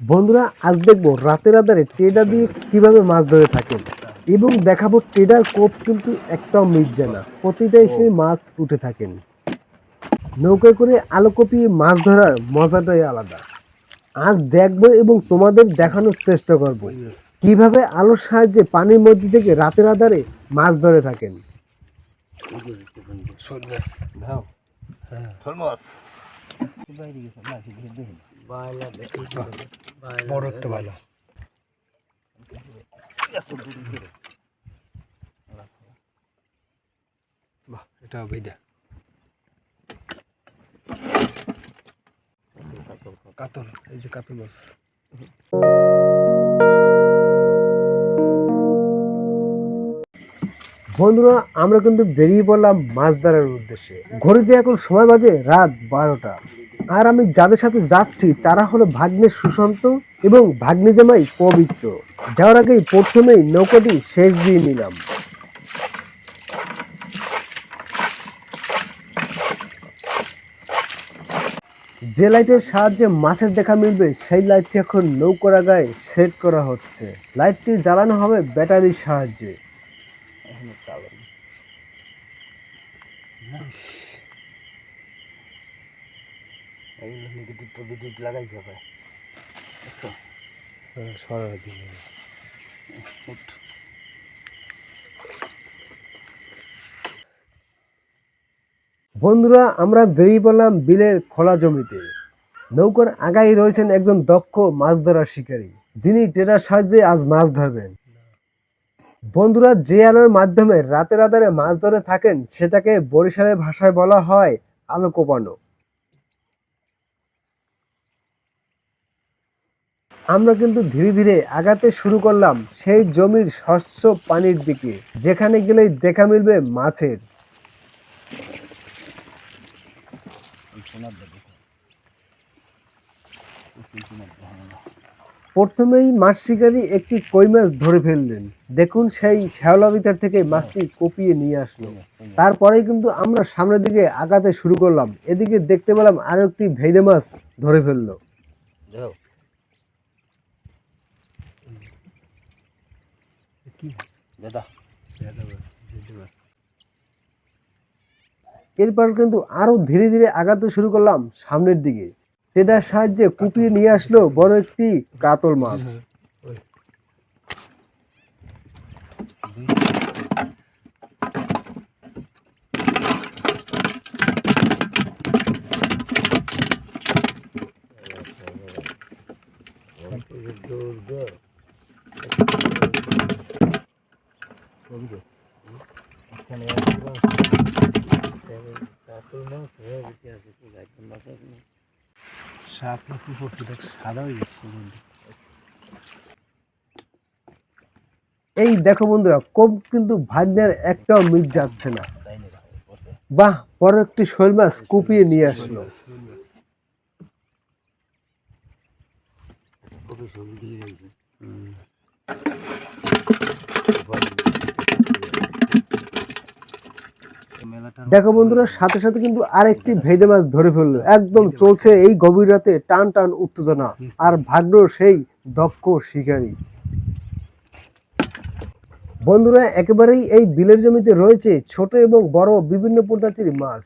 বন্ধুরা আজ দেখব রাতের আধারে টেডা দিয়ে কীভাবে মাছ ধরে থাকেন এবং দেখাবো টেডার কোপ কিন্তু একটাও মিটছে না প্রতিটাই সেই মাছ উঠে থাকেন নৌকায় করে আলো কপিয়ে মাছ ধরার মজাটাই আলাদা আজ দেখব এবং তোমাদের দেখানোর চেষ্টা করব কীভাবে আলোর সাহায্যে পানির মধ্যে থেকে রাতের আধারে মাছ ধরে থাকেন বড় একটা ভালো বাহ এটা বেদা কাতল এই যে কাতল মাছ। বন্ধুরা আমরা কিন্তু বেরিয়ে পড়লাম মাছ ধরার উদ্দেশ্যে। ঘড়িতে এখন সময় বাজে রাত বারোটা। আর আমি যাদের সাথে যাচ্ছি, তারা হলো ভাগ্নের সুশান্ত এবং ভাগ্নে জামাই পবিত্র। যাওয়ার আগেই প্রথমেই নৌকাটি শেষ দিয়ে নিলাম। যে লাইটের সাহায্যে মাছের দেখা মিলবে, সেই লাইটটি এখন নৌকার আগায় সেট করা হচ্ছে। লাইটটি জ্বালানো হবে ব্যাটারির সাহায্যে। নেগেটিভ পজিটিভ সরা দিন। বন্ধুরা আমরা বেরিয়ে পড়লাম বিলের খোলা জমিতে। নৌকার আগাই রয়েছেন একজন দক্ষ মাছ ধরার শিকারী যিনি টেরার সাহায্যে আজ মাছ ধরবেন। বন্ধুরা যে আলোর মাধ্যমে রাতের আধারে মাছ ধরে থাকেন সেটাকে বরিশালের ভাষায় বলা হয় আলো কোপানো আমরা কিন্তু ধীরে ধীরে আগাতে শুরু করলাম সেই জমির স্বচ্ছ পানির দিকে, যেখানে গেলেই দেখা মিলবে মাছের। প্রথমেই মাছ শিকারী একটি কই মাছ ধরে ফেললেন। দেখুন সেই শ্যাওলা ভিতর থেকে মাছটি কপিয়ে নিয়ে আসলো। তারপরেই কিন্তু আমরা সামনের দিকে আগাতে শুরু করলাম। এদিকে দেখতে পেলাম আরও একটি ভেদে মাছ ধরে ফেলল কি এরপর কিন্তু আরও ধীরে ধীরে আগাতে শুরু করলাম সামনের দিকে। সেটার সাহায্যে কুপিয়ে নিয়ে আসলো বড় একটি কাতল মাছ। সাপ না কি পড়ছে দেখ সাদা হয়ে গেছে এই দেখো বন্ধুরা কোপ কিন্তু ভাগ্নের একটাও মিট যাচ্ছে না। বাহ বড় একটি শৈল মাছ কুপিয়ে নিয়ে আসলো। দেখো বন্ধুরা সাথে সাথে কিন্তু আরেকটি ভেদে মাছ ধরে ফেলল। একদম চলছে এই গভীর রাতে টান টান উত্তেজনা আর ভাগ্য সেই দক্ষ শিকারী। বন্ধুরা একেবারেই এই বিলের জমিতে রয়েছে ছোট এবং বড় বিভিন্ন প্রজাতির মাছ।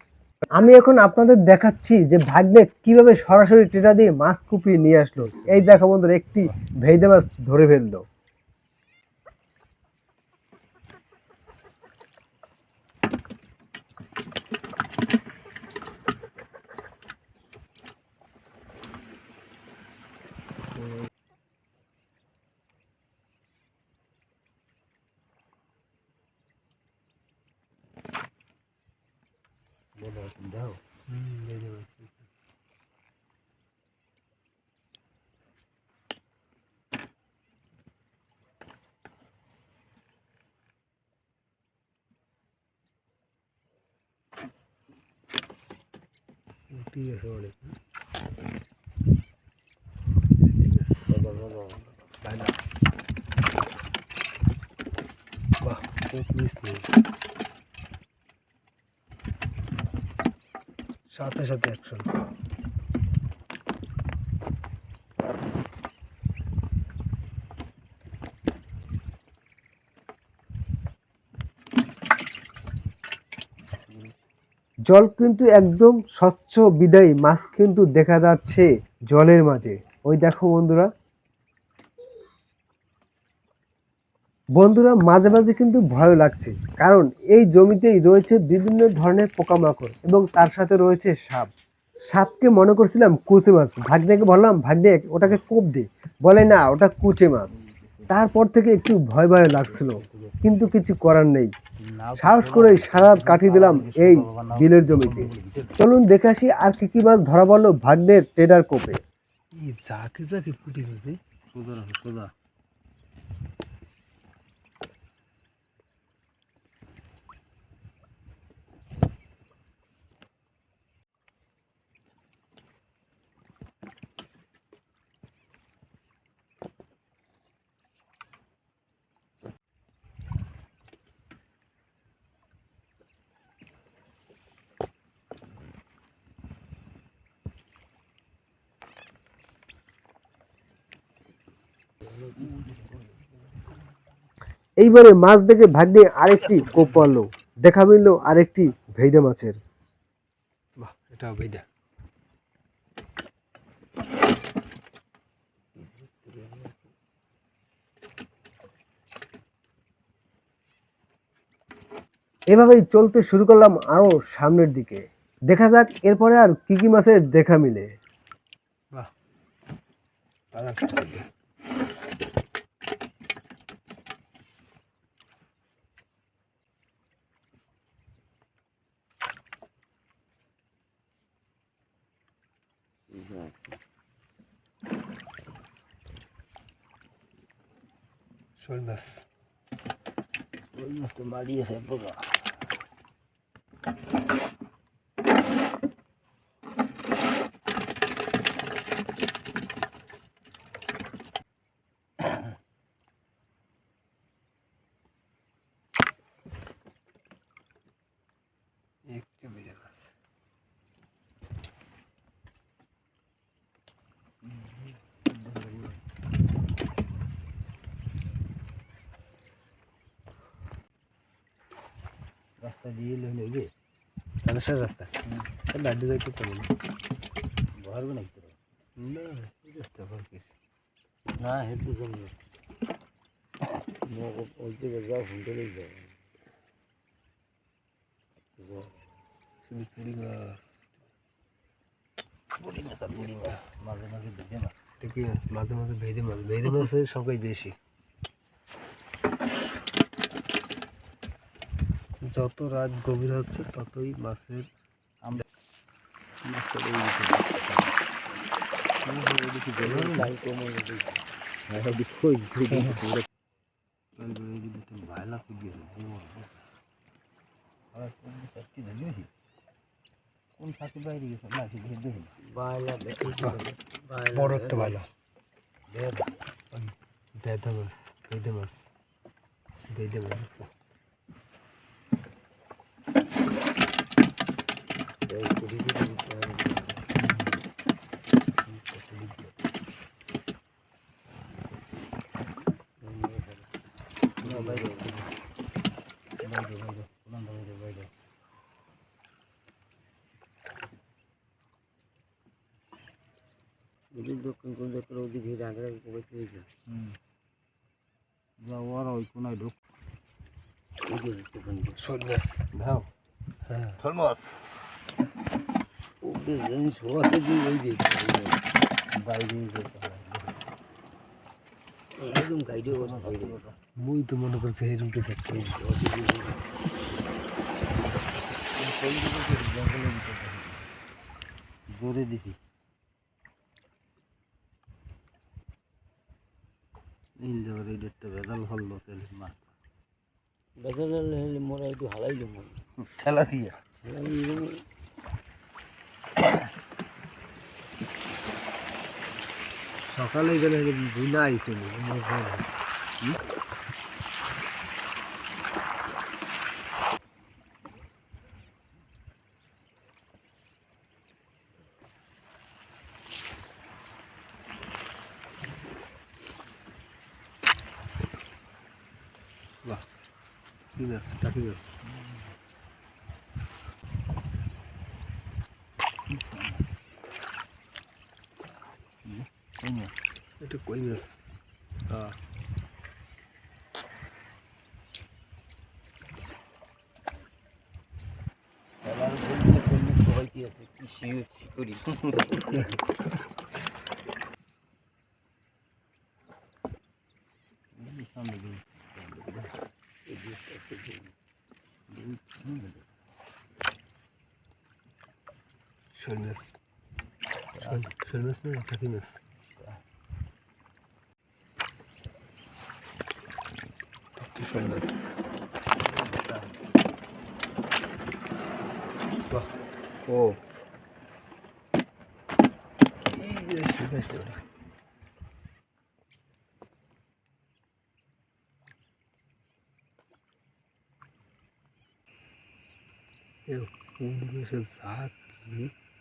আমি এখন আপনাদের দেখাচ্ছি যে ভাগ্নে কীভাবে সরাসরি টেটা দিয়ে মাছ কুপিয়ে নিয়ে আসলো। এই দেখো বন্ধুরা একটি ভেদে মাছ ধরে ফেলল দাও হুম দাদা মাছ ঠিক আছে অনেক বাহ খুব নেই সাথে সাথে অ্যাকশন জল কিন্তু একদম স্বচ্ছ বিদায়ী, মাছ কিন্তু দেখা যাচ্ছে জলের মাঝে। ওই দেখো বন্ধুরা। বন্ধুরা, মাঝে মাঝে কিন্তু ভয় লাগছে, কারণ এই জমিতেই রয়েছে বিভিন্ন ধরনের পোকামাকড় এবং তার সাথে রয়েছে সাপ। সাপকে মনে করছিলাম কুচে মাছ। ভাগ্নেকে বললাম, ভাগ্নে, ওটাকে কোপ দে। বলে, না, ওটা কুচে মাছ। তারপর থেকে একটু ভয় ভয় লাগছিল, কিন্তু কিছু করার নেই। সাহস করে সারা কাটি দিলাম এই বিলের জমিতে। চলুন দেখে আসি আর কি কি মাছ ধরা পড়ল ভাগ্নের টেডার কোপে গেছে। সোজা সোজা। এইবারে মাছ দেখে ভাগ্নে আরেকটি কোপ পারল দেখা মিলল আরেকটি ভেইদে মাছের। এটা এভাবেই চলতে শুরু করলাম আরও সামনের দিকে। দেখা যাক এরপরে আর কি কি মাছের দেখা মিলে। বাহ আর একটা বেদা শোল মাছ ওই মাছ তো মারিয়েছে পোকা একটা বেদা মাছ রাস্তা দিয়ে এলে হলে যে কানেসার রাস্তা লাড্ডু যাইতে পারব না ভরবে না এই রাস্তা ভর না হেতু জমি শুধু পুরি মাছ মাছ আর বুড়ি মাছ মাঝে মাঝে দেখে না ঠিকই মাছ। মাঝে মাঝে ভেদে মাছ ভেদে মাছের সংখ্যাই বেশি। যত রাত গভীর হচ্ছে ততই মাছের আমরা বেড়ে বাইলা একটা বেদা মাছ। বেদে মাছ। বেদে মাছ। ওদিক দক্ষিণ কোন দক্ষিণ ওদিকে আগে কবে পেয়ে যাওয়ার ওই হ্যাঁ ওদের জিনিস হওয়াতে দিয়ে ওই যে বাইরে একদম গাইডে বসে বাইরে মুই তো মনে করছি এই রুটে সেট জোরে দিছি ইন্দাবার এই ডেটটা ভেজাল হলো তাহলে মাছ বেজাল হলে মোরা একটু হালাই দেবো ঠেলা দিয়া। সকালে গেলে বুনা আইছে নি বাহ কি মাছ টাকি মাছ এটা কই মাছ হ্যাঁ এবার বলতে কই মাছ সবাই কি আছে কি শিউ করি সামনে দিন শোল মাছ শোল শোল